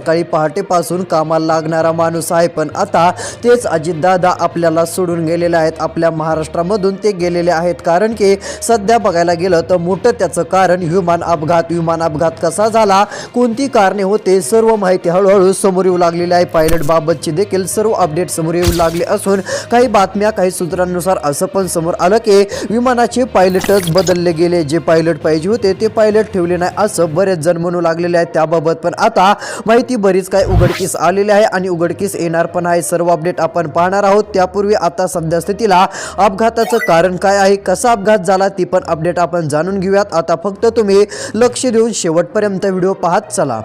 सकाळी पहाटेपासून कामाला लागणारा माणूस आहे पण आता तेच अजितदादा आपल्याला सोडून गेलेले आहेत. आपल्या महाराष्ट्रामधून ते गेलेले आहेत. कारण की सध्या बघायला गेलं तर मोठं त्याचं कारण विमान अपघात. विमान अपघात कसा झाला? कोणती कारणे होते? सर्व माहिती हळूहळू समोर येऊ लागलेली आहे. पायलटबाबतची देखील सर्व अपडेट समोर येऊ लागले असून काही बातम्या काही सूत्रांनुसार असं पण समोर आलं की विमानाचे पायलटच बदलले गेले. जे पायलट पाहिजे होते ते पायलट ठेवले नाही असं बरेच जण म्हणू लागलेले आहेत. त्याबाबत पण आता माहिती बरीच काय उघडकीस आलेली आहे आणि उघडकीस येणार पण आहे. सर्व अपडेट आपण पाहणार आहोत. त्यापूर्वी आता सध्या स्थितीला अपघाताचं कारण काय आहे? कसा अपघात झाला? ती पण अपडेट आपण जाणून घेऊयात. आता फक्त तुम्ही लक्ष देऊन शेवटपर्यंत व्हिडिओ पाहत चला.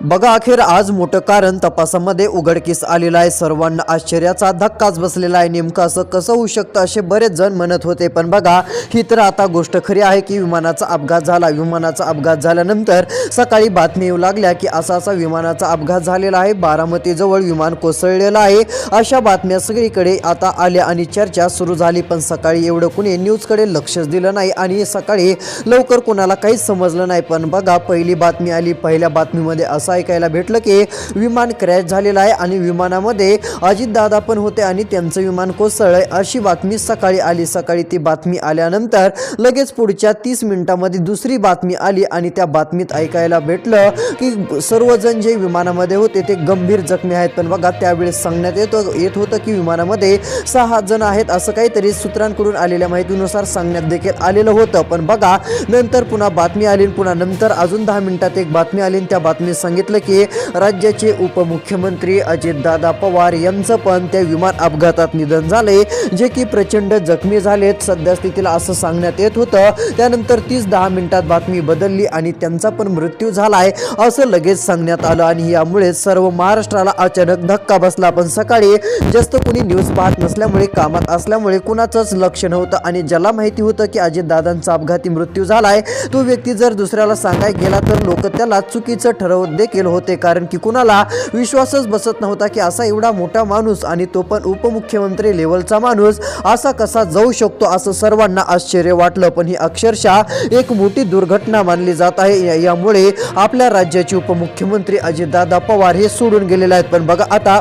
बघा अखेर आज मोठं कारण तपासामध्ये उघडकीस आलेलं आहे. सर्वांना आश्चर्याचा धक्काच बसलेला आहे. नेमकं असं कसं होऊ शकतं असे बरेच जण म्हणत होते. पण बघा ही तर आता गोष्ट खरी आहे की विमानाचा अपघात झाला. विमानाचा अपघात झाल्यानंतर सकाळी बातमी येऊ लागल्या की असा असा विमानाचा अपघात झालेला आहे. बारामतीजवळ विमान कोसळलेलं आहे. अशा बातम्या सगळीकडे आता आल्या आणि चर्चा सुरू झाली. पण सकाळी एवढं कुणी न्यूजकडे लक्षच दिलं नाही आणि सकाळी लवकर कोणाला काहीच समजलं नाही. पण बघा पहिली बातमी आली. पहिल्या बातमीमध्ये असं ऐकायला भेटलं की विमान क्रॅश झालेलं आहे आणि विमानामध्ये अजितदादा पण होते आणि त्यांचं विमान कोसळलंय अशी बातमी सकाळी आली. सकाळी ती बातमी आल्यानंतर लगेच पुढच्या तीस मिनिटामध्ये दुसरी बातमी आली आणि त्या बातमीत ऐकायला भेटलं की सर्वजण जे विमानामध्ये होते ते गंभीर जखमी आहेत. पण बघा त्यावेळेस सांगण्यात येत येत होतं की विमानामध्ये सहा जण आहेत असं काहीतरी सूत्रांकडून आलेल्या माहितीनुसार सांगण्यात देखील आलेलं होतं. पण बघा नंतर पुन्हा बातमी आली पुन्हा नंतर अजून दहा मिनिटात एक बातमी आली त्या बातमीत सांगितलं की राज्याचे उपमुख्यमंत्री अजितदादा पवार यांचं पण त्या विमान अपघातात निधन झाले जे की प्रचंड जखमी झालेत. सध्या स्थितीला असं सांगण्यात येत होतं. त्यानंतर तीस दहा मिनिटात बातमी बदलली आणि त्यांचा पण मृत्यू झालाय असं लगेच सांगण्यात आलं. आणि यामुळे सर्व महाराष्ट्राला अचानक धक्का बसला. पण सकाळी जास्त कोणी न्यूज पाहत नसल्यामुळे कामात असल्यामुळे कुणाचंच लक्ष नव्हतं. आणि ज्याला माहिती होतं की अजितदादांचा अपघाती मृत्यू झालाय तो व्यक्ती जर दुसऱ्याला सांगायला गेला तर लोक त्याला चुकीचं ठरवत देखील होते. कारण की कुणाला विश्वासच बसत नव्हता की असा एवढा मोठा माणूस आणि तो पण उपमुख्यमंत्री लेवलचा माणूस असा कसा जाऊ शकतो असं सर्वांना आश्चर्य वाटलं. पण ही अक्षरशः एक मोठी दुर्घटना मानली जात आहे. यामुळे आपल्या राज्याचे उपमुख्यमंत्री अजितदादा पवार हे सोडून गेलेले आहेत. पण बघा आता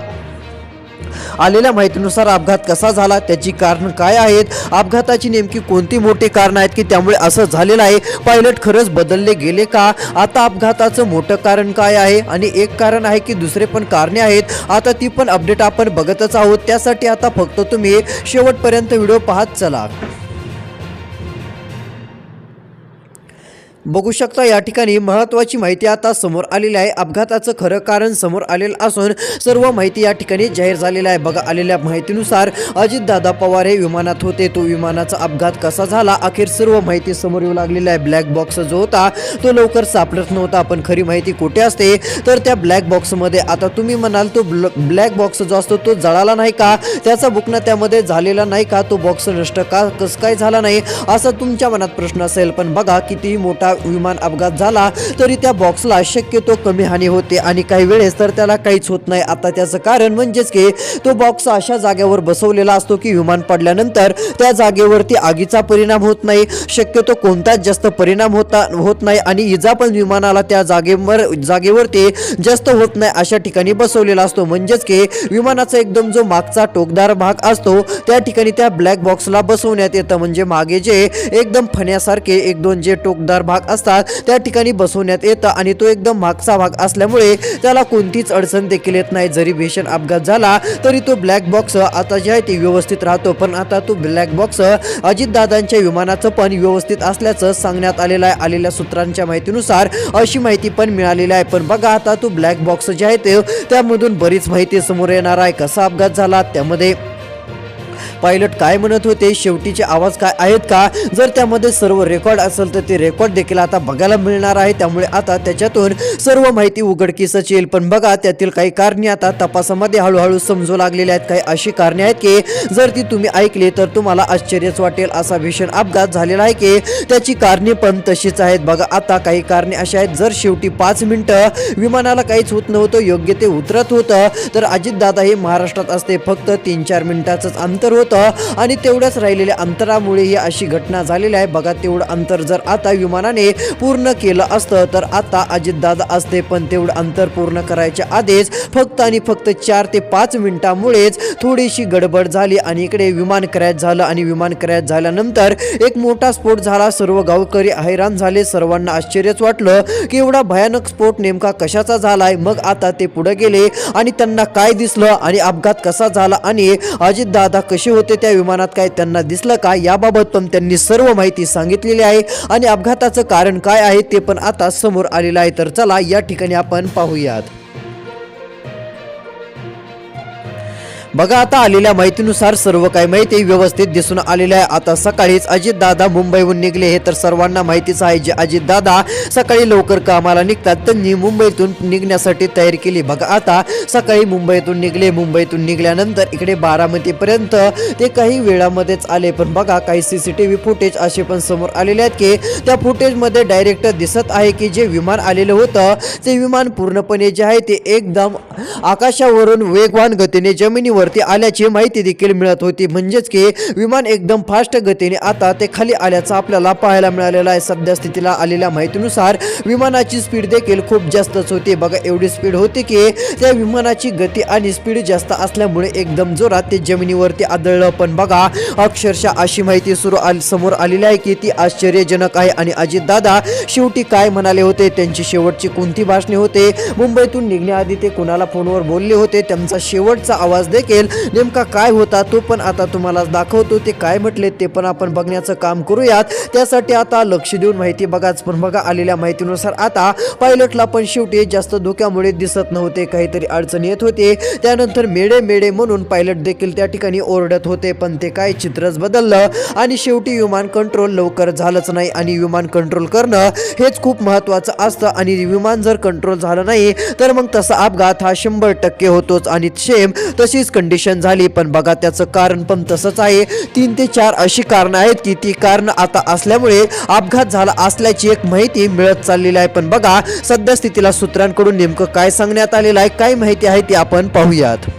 आलेल्या माहितीनुसार अपघात कसा झाला त्याची कारण काय आहेत अपघाताची नेमकी कोणती मोठी कारण आहेत की त्यामुळे असं झालेलं आहे पायलट खरंच बदलले गेले का? आता अपघाताचं मोठं कारण काय आहे? आणि एक कारण आहे की दुसरे पण कारणे आहेत. आता ती पण अपडेट आपण बघतच आहोत. त्यासाठी आता फक्त तुम्ही शेवटपर्यंत व्हिडिओ पाहत चला. बघू शकता या ठिकाणी महत्त्वाची माहिती आता समोर आलेली आहे. अपघाताचं खरं कारण समोर आलेलं असून सर्व माहिती या ठिकाणी जाहीर झालेली आहे. बघा आलेल्या माहितीनुसार अजितदादा पवार हे विमानात होते. तो विमानाचा अपघात कसा झाला? अखेर सर्व माहिती समोर येऊ लागलेली आहे. ब्लॅक बॉक्स जो होता तो लवकर सापडत नव्हता. पण खरी माहिती कुठे असते? तर त्या ब्लॅक बॉक्समध्ये. आता तुम्ही म्हणाल तो ब्लॅक बॉक्स जो असतो तो जळाला नाही का? त्याचा बुकना त्यामध्ये झालेला नाही का? तो बॉक्स नष्ट का कसं काय झाला नाही? असा तुमच्या मनात प्रश्न असेल. पण बघा कितीही मोठा विमान अपघात झाला तरी त्या बॉक्सला शक्यतो कमी हानी होते आणि काही वेळेस तर त्याला काहीच होत नाही. आता त्याचं कारण म्हणजेच की तो बॉक्स अशा जागेवर बसवलेला असतो की विमान पडल्यानंतर त्या जागेवरती आगीचा परिणाम होत नाही. शक्यतो कोणताच जास्त परिणाम होता होत नाही आणि इजा पण विमानाला त्या जागेवर जागेवरती जास्त होत नाही अशा ठिकाणी बसवलेला असतो. म्हणजेच की विमानाचा एकदम जो मागचा टोकदार भाग असतो त्या ठिकाणी त्या ब्लॅक बॉक्सला बसवण्यात येतं. म्हणजे मागे जे एकदम फण्यासारखे एक दोन जे टोकदार भाग असतात त्या ठिकाणी बसवण्यात येतं आणि तो एकदम मागचा भाग असल्यामुळे त्याला कोणतीच अडचण देखील येत नाही. जरी भीषण अपघात झाला तरी तो ब्लॅक बॉक्स आता जे आहे ते व्यवस्थित राहतो. पण आता तो ब्लॅक बॉक्स अजितदादांच्या विमानाचं पण व्यवस्थित असल्याचं सांगण्यात आलेलं आहे. आलेल्या सूत्रांच्या माहितीनुसार अशी माहिती पण मिळालेली आहे. पण बघा आता तो ब्लॅक बॉक्स जे आहे ते त्यामधून बरीच माहिती समोर येणार आहे. कसा अपघात झाला त्यामध्ये पायलट काय म्हणत होते शेवटीचे आवाज काय आहेत का? जर त्यामध्ये सर्व रेकॉर्ड असेल तर ते रेकॉर्ड देखील आता बघायला मिळणार आहे. त्यामुळे आता त्याच्यातून सर्व माहिती उघडकीसच येईल. पण बघा त्यातील काही कारणे आता तपासामध्ये हळूहळू समजू लागलेली आहेत. काही अशी कारणे आहेत की जर ती तुम्ही ऐकली तर तुम्हाला आश्चर्यच वाटेल असा भीषण अपघात झालेला आहे की त्याची कारणे पण तशीच आहेत. बघा आता काही कारणे अशी आहेत. जर शेवटी पाच मिनिटं विमानाला काहीच होत नव्हतं योग्य ते उतरत होतं तर अजितदादा हे महाराष्ट्रात असते. फक्त तीन चार मिनिटाचंच अंतर होतं. होतं. आणि तेवढ्याच राहिलेल्या अंतरामुळे ही अशी घटना झालेली आहे. बघा तेवढं अंतर जर आता विमानाने पूर्ण केलं असतं तर आता अजितदादा असते पण तेवढं अंतर पूर्ण करायच्या आधीच फक्त आणि फक्त चार ते पाच मिनिटामुळेच थोडीशी गडबड झाली आणि इकडे विमान क्रॅश झालं. आणि विमान क्रॅश झाल्यानंतर एक मोठा स्फोट झाला. सर्व गावकरी हैराण झाले. सर्वांना आश्चर्यच वाटलं की एवढा भयानक स्फोट नेमका कशाचा झालाय? मग आता ते पुढे गेले आणि त्यांना काय दिसलं आणि अपघात कसा झाला आणि अजितदादा कसे होते त्या विमानात काय त्यांना दिसलं का? याबाबत पण त्यांनी सर्व माहिती सांगितलेली आहे. आणि अपघाताचं कारण काय आहे ते पण आता समोर आलेलं आहे. तर चला या ठिकाणी आपण पाहूयात. बघा आता आलेल्या माहितीनुसार सर्व काही माहिती व्यवस्थित दिसून आलेलं आहे. आता सकाळीच अजितदादा मुंबईहून निघले हे तर सर्वांना माहितीच आहे जे अजितदादा सकाळी लवकर कामाला निघतात त्यांनी मुंबईतून निघण्यासाठी तयारी केली. बघा आता सकाळी मुंबईतून निघले मुंबईतून निघाल्यानंतर इकडे बारामतीपर्यंत ते काही वेळामध्येच आले. पण बघा काही C C T V footage असे पण समोर आलेले आहेत की त्या फुटेजमध्ये डायरेक्ट दिसत आहे की जे विमान आलेलं होतं ते विमान पूर्णपणे जे आहे ते एकदम आकाशावरून वेगवान गतीने जमिनीवर जमिनीवरती आल्याची माहिती देखील मिळत होती. म्हणजेच की विमान एकदम फास्ट गतीने आता ते खाली आल्याचं आपल्याला पाहायला मिळालेलं आहे. सध्या स्थितीला आलेल्या माहितीनुसार विमानाची स्पीड देखील खूप जास्तच होती. बघा एवढी स्पीड होती की त्या विमानाची गती आणि स्पीड जास्त असल्यामुळे एकदम जोरात ते जमिनीवरती आदळलं. पण बघा अक्षरशः अशी माहिती सुरू आल समोर आलेली आहे की ती आश्चर्यजनक आहे. आणि अजितदादा शेवटी काय म्हणाले होते? त्यांची शेवटची कोणती भाषणे होते? मुंबईतून निघण्याआधी ते कुणाला फोनवर बोलले होते? त्यांचा शेवटचा आवाज देखील नेमका काय होता तो पण आता तुम्हाला दाखवतो. ते काय म्हटले ते पण आपण बघण्याचं काम करूयात. त्यासाठी आता लक्ष देऊन माहिती बघाच. पण बघा आलेल्या माहितीनुसार आता पायलटला पण शेवटी जास्त धोक्यामुळे दिसत नव्हते. काहीतरी अडचण येत होते. त्यानंतर मेडे मेडे म्हणून पायलट देखील त्या ठिकाणी ओरडत होते. पण ते काय चित्रच बदललं. आणि शेवटी विमान कंट्रोल लवकर झालंच नाही. आणि विमान कंट्रोल करणं हेच खूप महत्त्वाचं असतं. आणि विमान जर कंट्रोल झालं नाही तर मग तसा अपघात हा शंभर टक्के होतोच. आणि सेम तशीच कंडिशन झाली पण बघा त्याचं कारण पण तसंच आहे. तीन ते चार अशी कारणं आहेत की ती कारणं आता असल्यामुळे अपघात झाला असल्याची एक माहिती मिळत चाललेली आहे. पण बघा सध्या स्थितीला सूत्रांकडून नेमकं काय सांगण्यात आलेलं आहे काय माहिती आहे ती आपण पाहूयात.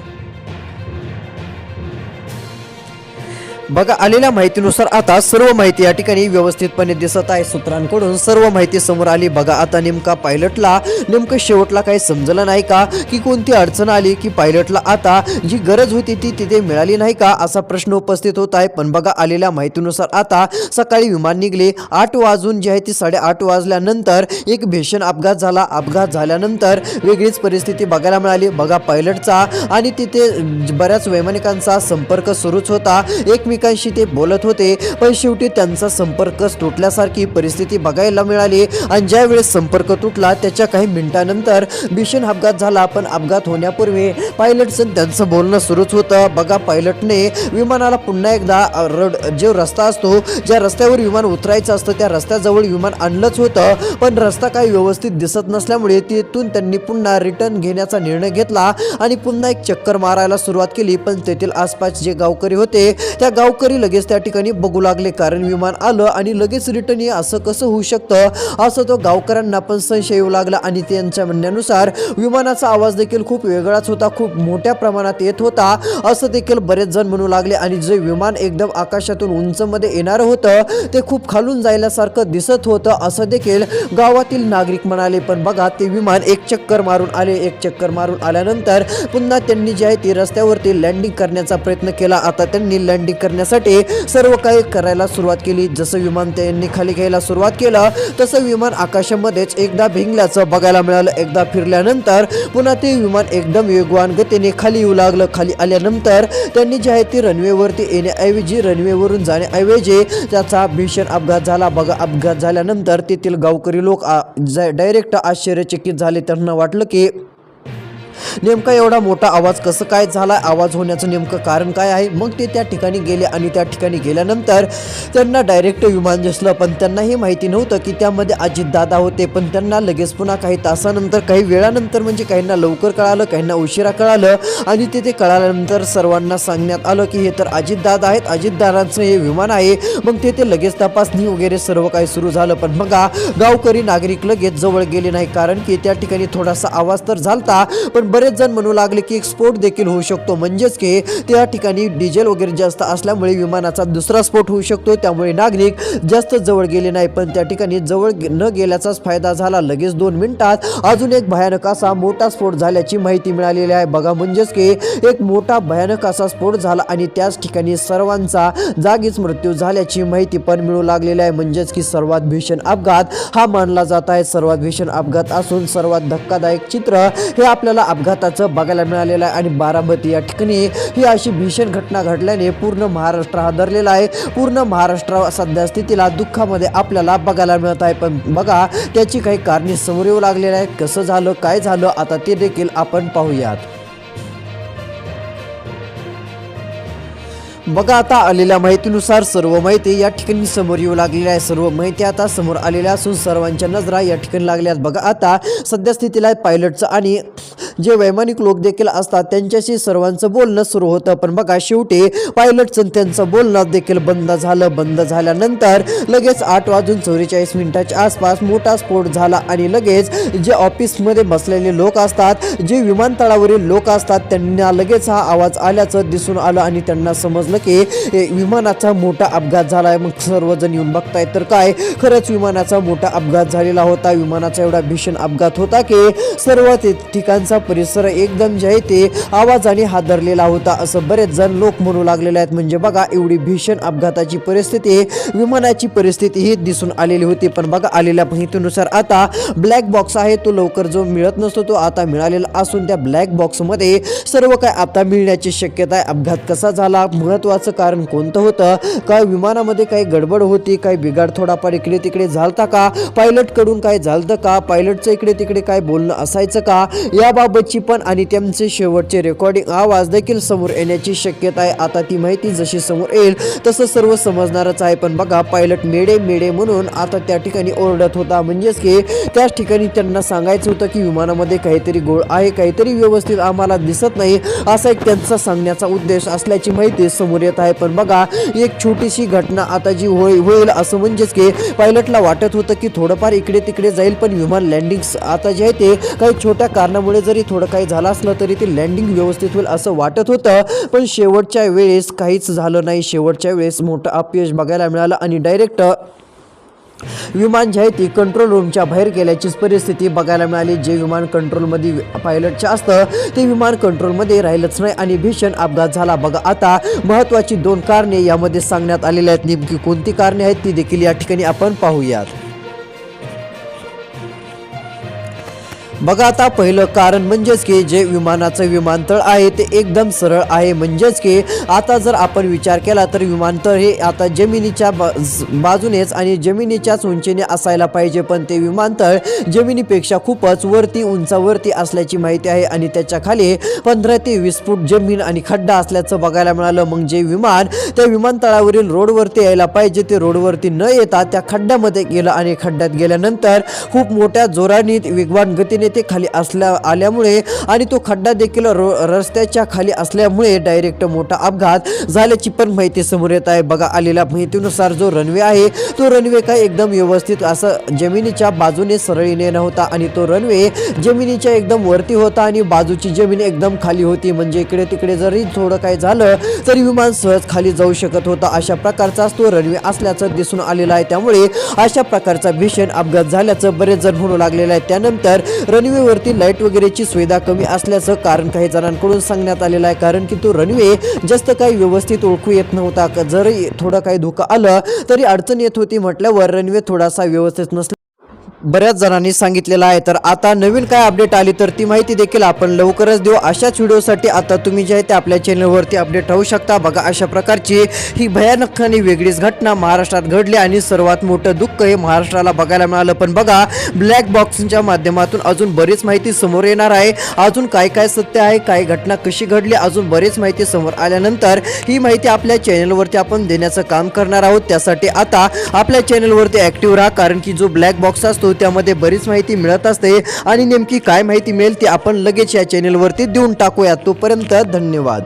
बघा आलेल्या माहितीनुसार आता सर्व माहिती या ठिकाणी व्यवस्थितपणे दिसत आहे. सूत्रांकडून सर्व माहिती समोर आली. बघा आता नेमका पायलटला नेमकं शेवटला काही समजलं नाही का? की कोणती अडचण आली की पायलटला आता जी गरज होती ती तिथे मिळाली नाही का? असा प्रश्न उपस्थित होत आहे. पण बघा आलेल्या माहितीनुसार आता सकाळी विमान निघले. आठ वाजून जी आहे ती साडेआठ वाजल्यानंतर एक भीषण अपघात झाला. अपघात झाल्यानंतर वेगळीच परिस्थिती बघायला मिळाली. बघा पायलटचा आणि तिथे बऱ्याच वैमानिकांचा संपर्क सुरूच होता. नागरिकांशी ते बोलत होते पण शेवटी त्यांचा संपर्कच तुटल्यासारखी परिस्थिती बघायला मिळाली आणि ज्या वेळेस संपर्क तुटला त्याच्या काही मिनिटानंतर भीषण अपघात झाला. पण अपघात होण्यापूर्वी पायलटचं त्यांचं बोलणं सुरूच होतं. बघा पायलटने विमानाला पुन्हा एकदा रड जो रस्ता असतो ज्या रस्त्यावर विमान उतरायचं असतं त्या रस्त्याजवळ विमान आणलंच होतं. पण रस्ता काही व्यवस्थित दिसत नसल्यामुळे तिथून त्यांनी पुन्हा रिटर्न घेण्याचा निर्णय घेतला आणि पुन्हा एक चक्कर मारायला सुरुवात केली. पण तेथील आसपास जे गावकरी होते त्या गावकरी लगेच त्या ठिकाणी बघू लागले. कारण विमान आलं आणि लगेच रिटर्न ये असं कसं होऊ शकतं? असं तो गावकऱ्यांना पण संशय येऊ लागला आणि त्यांच्या म्हणण्यानुसार विमानाचा आवाज देखील खूप वेगळाच होता खूप मोठ्या प्रमाणात येत होता असं देखील बरेच जण म्हणू लागले. आणि जे विमान एकदम आकाशातून उंचमध्ये येणारं होतं ते खूप खालून जायल्यासारखं दिसत होतं असं देखील गावातील नागरिक म्हणाले. पण बघा ते विमान एक चक्कर मारून आले. एक चक्कर मारून आल्यानंतर पुन्हा त्यांनी जे आहे ती रस्त्यावरती लँडिंग करण्याचा प्रयत्न केला. आता त्यांनी लँडिंग करण्यासाठी सर्व काही करायला सुरुवात केली. जसं विमान त्यांनी खाली घ्यायला सुरुवात केलं तसं विमान आकाशामध्येच एकदा भिंगल्याचं बघायला मिळालं. एकदा फिरल्यानंतर पुन्हा ते विमान एकदम वेगवान गतीने खाली येऊ लागलं. खाली आल्यानंतर त्यांनी जे आहे ती रनवेवरती येण्याऐवजी रनवेवरून जाण्याऐवजी त्याचा भीषण अपघात झाला. बघा अपघात झाल्यानंतर तेथील गावकरी लोक डायरेक्ट आश्चर्यचकित झाले. त्यांना वाटलं की नेमका एवढा मोठा आवाज कसं काय झाला आवाज होण्याचं नेमकं कारण काय आहे? मग ते त्या ठिकाणी गेले आणि त्या ठिकाणी गेल्यानंतर त्यांना डायरेक्ट विमान दिसलं. पण त्यांना हे माहिती नव्हतं की त्यामध्ये अजितदादा होते. पण त्यांना लगेच पुन्हा काही तासानंतर काही वेळानंतर म्हणजे काहींना लवकर कळालं काहींना उशिरा कळालं. आणि तिथे कळाल्यानंतर सर्वांना सांगण्यात आलं की हे तर अजितदादा आहेत. अजितदादांचं हे विमान आहे. मग तेथे लगेच तपासणी वगैरे सर्व काही सुरू झालं. पण बघा गावकरी नागरिक लगेच जवळ गेले नाही. कारण की त्या ठिकाणी थोडासा आवाज तर झालता पण पण बरेच जण म्हणू लागले की एक स्फोट देखील होऊ शकतो. म्हणजेच की त्या ठिकाणी डिझेल वगैरे जास्त असल्यामुळे विमानाचा दुसरा स्फोट होऊ शकतो त्यामुळे नागरिक जास्त जवळ गेले नाही पण त्या ठिकाणी जवळ न गेल्याचाच फायदा झाला. लगेच दोन मिनिटात अजून एक भयानक असा मोठा स्फोट झाल्याची माहिती मिळालेली आहे. बघा म्हणजेच की एक मोठा भयानक असा स्फोट झाला आणि त्याच ठिकाणी सर्वांचा जागीच मृत्यू झाल्याची माहिती पण मिळू लागलेली आहे. म्हणजेच की सर्वात भीषण अपघात हा मानला जात आहे. सर्वात भीषण अपघात असून सर्वात धक्कादायक चित्र हे आपल्याला अपघाताचं बघायला मिळालेलं आहे आणि बारामती या ठिकाणी ही अशी भीषण घटना घडल्याने पूर्ण महाराष्ट्र हादरलेला आहे. पूर्ण महाराष्ट्र सध्या स्थितीला दुःखामध्ये आपल्याला बघायला मिळत आहे. पण बघा त्याची काही कारणे समोर येऊ लागलेली आहेत. कसं झालं काय झालं आता ते देखील आपण पाहूयात. बघा आता आलेल्या माहितीनुसार सर्व माहिती या ठिकाणी समोर येऊ लागलेली आहे. सर्व माहिती आता समोर आलेल्या असून सर्वांच्या नजरा या ठिकाणी लागल्या आहेत. बघा आता सध्या स्थितीला पायलटचं आणि जे वैमानिक लोक देखील असतात त्यांच्याशी सर्वांचं बोलणं सुरू होतं. पण बघा शेवटी पायलटचं त्यांचं बोलणं देखील बंद झालं. बंद झाल्यानंतर लगेच आठ वाजून चौवेचाळीस मिनिटाच्या आसपास मोठा स्फोट झाला आणि लगेच जे ऑफिसमध्ये बसलेले लोक असतात जे विमानतळावरील लोक असतात त्यांना लगेच हा आवाज आल्याचं दिसून आलं आणि त्यांना समजलं की विमानाचा मोठा अपघात झाला आहे मग सर्वजण येऊन बघतायत तर काय? खरंच विमानाचा मोठा अपघात झालेला होता. विमानाचा एवढा भीषण अपघात होता की सर्व ते ठिकाणचा परिसर एकदम जे आहे ते आवाजाने हादरलेला होता. असं बरेच जण लोक म्हणू लागलेले आहेत. म्हणजे बघा एवढी भीषण अपघाताची परिस्थिती विमानाची परिस्थिती ही दिसून आलेली होती. पण बघा आलेल्या माहितीनुसार आता ब्लॅक बॉक्स आहे. तो लवकर जो मिळत नसतो तो आता मिळालेला असून त्या ब्लॅक बॉक्समध्ये सर्व काय आता मिळण्याची शक्यता आहे. अपघात कसा झाला? महत्त्वाचं कारण कोणतं होतं? काय विमानामध्ये काही गडबड होती? काही बिघाड थोडाफार इकडे तिकडे झालता का? पायलटकडून काय झालतं का? पायलटचं इकडे तिकडे काय बोलणं असायचं का? याबाबत पण आणि त्यांचे शेवटचे रेकॉर्डिंग आवाज देखील समोर येण्याची शक्यता आहे. आता ती माहिती जशी समोर येईल तसं सर्व समजणारच आहे. पण बघा पायलट मेडे मेडे म्हणून आता त्या ठिकाणी ओरडत होता. म्हणजेच की त्याच ठिकाणी त्यांना सांगायचं होतं की विमानामध्ये काहीतरी गोळ आहे काहीतरी व्यवस्थित आम्हाला दिसत नाही असा एक त्यांचा सांगण्याचा उद्देश असल्याची माहिती समोर येत आहे. पण बघा एक छोटीशी घटना आता जी होईल होईल असं म्हणजेच की पायलटला वाटत होतं की थोडंफार इकडे तिकडे जाईल पण विमान लँडिंग आता जे आहे ते काही छोट्या कारणामुळे जरी थोडं काही झालं असलं तरी ते लँडिंग व्यवस्थित होईल असं वाटत होतं. पण शेवटच्या वेळेस काहीच झालं नाही. शेवटच्या वेळेस मोठं अपयश बघायला मिळालं आणि डायरेक्ट विमान जे आहे ती कंट्रोल रूमच्या बाहेर गेल्याचीच परिस्थिती बघायला मिळाली. जे विमान कंट्रोलमध्ये पायलटचे असतं ते विमान कंट्रोलमध्ये राहिलंच नाही आणि भीषण अपघात झाला. बघा आता महत्त्वाची दोन कारणे यामध्ये सांगण्यात आलेली आहेत. नेमकी कोणती कारणे आहेत ती देखील या ठिकाणी आपण पाहूयात. बघा आता पहिलं कारण म्हणजेच की जे विमानाचं विमानतळ आहे ते एकदम सरळ आहे. म्हणजेच की आता जर आपण विचार केला तर विमानतळ हे आता जमिनीच्या बा- बाजूनेच आणि जमिनीच्याच उंचीने असायला पाहिजे. पण ते विमानतळ जमिनीपेक्षा खूपच वरती उंचावरती असल्याची माहिती आहे आणि त्याच्याखाली पंधरा ते वीस फूट जमीन आणि खड्डा असल्याचं बघायला मिळालं. मग जे विमान त्या विमानतळावरील रोडवरती यायला पाहिजे ते रोडवरती न येता त्या खड्ड्यामध्ये गेलं आणि खड्ड्यात गेल्यानंतर खूप मोठ्या जोराने वेगवान गतीने ते खाली असल्या आल्यामुळे आणि तो खड्डा देखील रो रस्त्याच्या खाली असल्यामुळे डायरेक्ट मोठा अपघात झाल्याची पण माहिती समोर येत आहे. बघा आलेल्या माहितीनुसार जो रनवे आहे तो रनवे काय एकदम व्यवस्थित असं जमिनीच्या बाजूने सरळीने नव्हता आणि तो रनवे जमिनीच्या एकदम वरती होता आणि बाजूची जमीन एकदम खाली होती. म्हणजे इकडे तिकडे जरी थोडं काही झालं तरी विमान सहज खाली जाऊ शकत होता. अशा प्रकारचाच तो रनवे असल्याचं दिसून आलेलं आहे. त्यामुळे अशा प्रकारचा भीषण अपघात झाल्याचं बरेच जण म्हणू लागलेलं आहे त्यानंतर रनवेवरती लाइट वगैरेची सुविधा कमी असल्याचं कारण काही जणांकडून सांगण्यात आलेलं आहे. कारण की तो रनवे जास्त काही व्यवस्थित ओळखू येत नव्हता. जरी थोडं काही धोका आलं तरी अडचण येत होती म्हटल्यावर रनवे थोडासा व्यवस्थित नसला बऱ्याच जणांनी सांगितलेलं आहे. तर आता नवीन काय अपडेट आली तर ती माहिती देखील आपण लवकरच देऊ. अशाच व्हिडिओसाठी आता तुम्ही जे आहे ते आपल्या चॅनलवरती अपडेट राहू शकता. बघा अशा प्रकारची ही भयानक आणि वेगळीच घटना महाराष्ट्रात घडली आणि सर्वात मोठं दुःख हे महाराष्ट्राला बघायला मिळालं. पण बघा ब्लॅक बॉक्सच्या माध्यमातून अजून बरीच माहिती समोर येणार आहे. अजून काय काय सत्य आहे काय घटना कशी घडली अजून बरीच माहिती समोर आल्यानंतर ही माहिती आपल्या चॅनलवरती आपण देण्याचं काम करणार आहोत. त्यासाठी आता आपल्या चॅनलवरती ॲक्टिव्ह राहा कारण की जो ब्लॅक बॉक्स असतो असतो त्यामध्ये बरीच माहिती मिळत असते आणि नेमकी काय माहिती मिळेल ती आपण लगेच या चॅनलवरती देऊन टाकूया. तोपर्यंत धन्यवाद.